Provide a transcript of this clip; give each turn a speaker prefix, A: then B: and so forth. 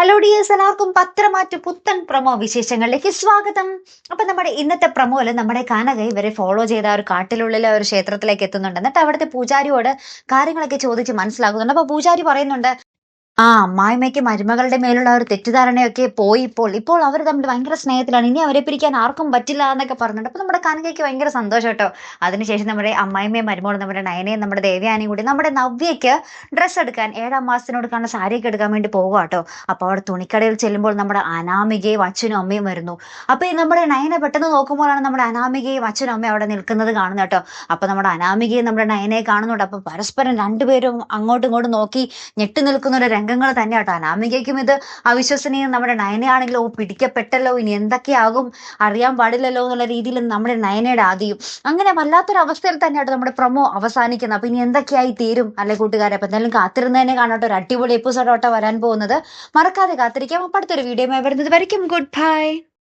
A: Hello dears എല്ലാവർക്കും പത്രമാറ്റ് പുത്തൻ promo വിശേഷങ്ങളിലേക്ക് സ്വാഗതം. അപ്പൊ നമ്മുടെ ഇന്നത്തെ പ്രമോയിൽ നമ്മുടെ കാനക ഇവരെ ഫോളോ ചെയ്ത ഒരു കാട്ടിലുള്ളിലെ ഒരു ക്ഷേത്രത്തിലേക്ക് എത്തുന്നുണ്ട്. എന്നിട്ട് അവിടുത്തെ പൂജാരിയോട് കാര്യങ്ങളൊക്കെ ചോദിച്ച് മനസ്സിലാക്കുന്നുണ്ട്. അപ്പൊ പൂജാരി പറയുന്നുണ്ട് ആ അമ്മായിമ്മയ്ക്ക് മരുമകളുടെ മേലുള്ള ഒരു തെറ്റിദ്ധാരണയൊക്കെ പോയി ഇപ്പോൾ. ഇപ്പോൾ അവർ തമ്മിൽ ഭയങ്കര സ്നേഹത്തിലാണ്. ഇനി അവരെ പിരിക്കാൻ ആർക്കും പറ്റില്ല എന്നൊക്കെ പറഞ്ഞിട്ട് അപ്പൊ നമ്മുടെ കാനകയ്ക്ക് ഭയങ്കര സന്തോഷം കേട്ടോ. അതിനുശേഷം നമ്മുടെ അമ്മായിമ്മയും മരുമോളും നമ്മുടെ നയനയും നമ്മുടെ ദേവയാനിയും കൂടി നമ്മുടെ നവ്യയ്ക്ക് ഡ്രസ്സ് എടുക്കാൻ ഏഴാം മാസത്തിനോട് കാണുന്ന സാരിയൊക്കെ എടുക്കാൻ വേണ്ടി പോകുക കേട്ടോ. അപ്പോൾ അവിടെ തുണിക്കടയിൽ ചെല്ലുമ്പോൾ നമ്മുടെ അനാമികയും അച്ഛനും അമ്മയും വരുന്നു. അപ്പോൾ ഈ നമ്മുടെ നയനെ പെട്ടെന്ന് നോക്കുമ്പോഴാണ് നമ്മുടെ അനാമികയും അച്ഛനും അമ്മയും അവിടെ നിൽക്കുന്നത് കാണുന്നത് കേട്ടോ. അപ്പോൾ നമ്മുടെ അനാമികയും നമ്മുടെ നയനയെ കാണുന്നുണ്ട്. അപ്പോൾ പരസ്പരം രണ്ടുപേരും അങ്ങോട്ടും ഇങ്ങോട്ടും നോക്കി ഞെട്ടി നിൽക്കുന്ന ഒരു രംഗങ്ങൾ തന്നെ കേട്ടോ അനാമികയ്ക്കും ഇത് അവിശ്വസനീയം. നമ്മുടെ നയനയാണെങ്കിലും ഓ പിടിക്കപ്പെട്ടല്ലോ. ഇനി എന്തൊക്കെയാകും? അറിയാൻ പാടില്ലല്ലോ എന്നുള്ള രീതിയിൽ നമ്മുടെ നയനയുടെ ആദ്യം. അങ്ങനെ വല്ലാത്തൊരു അവസ്ഥയിൽ തന്നെയാട്ടോ നമ്മുടെ പ്രൊമോ അവസാനിക്കുന്നത്. അപ്പൊ ഇനി എന്തൊക്കെയായി തീരും? അല്ലെ കൂട്ടുകാരെ? അപ്പൊ എന്തായാലും കാത്തിരുന്നതിനെ കാണാട്ടോ. ഒരു അടിപൊളി എപ്പിസോഡോട്ടോ വരാൻ പോകുന്നത്. മറക്കാതെ കാത്തിരിക്കാം. അപ്പൊ അടുത്തൊരു വീഡിയോ വരുന്നത് വരയ്ക്കും. Good bye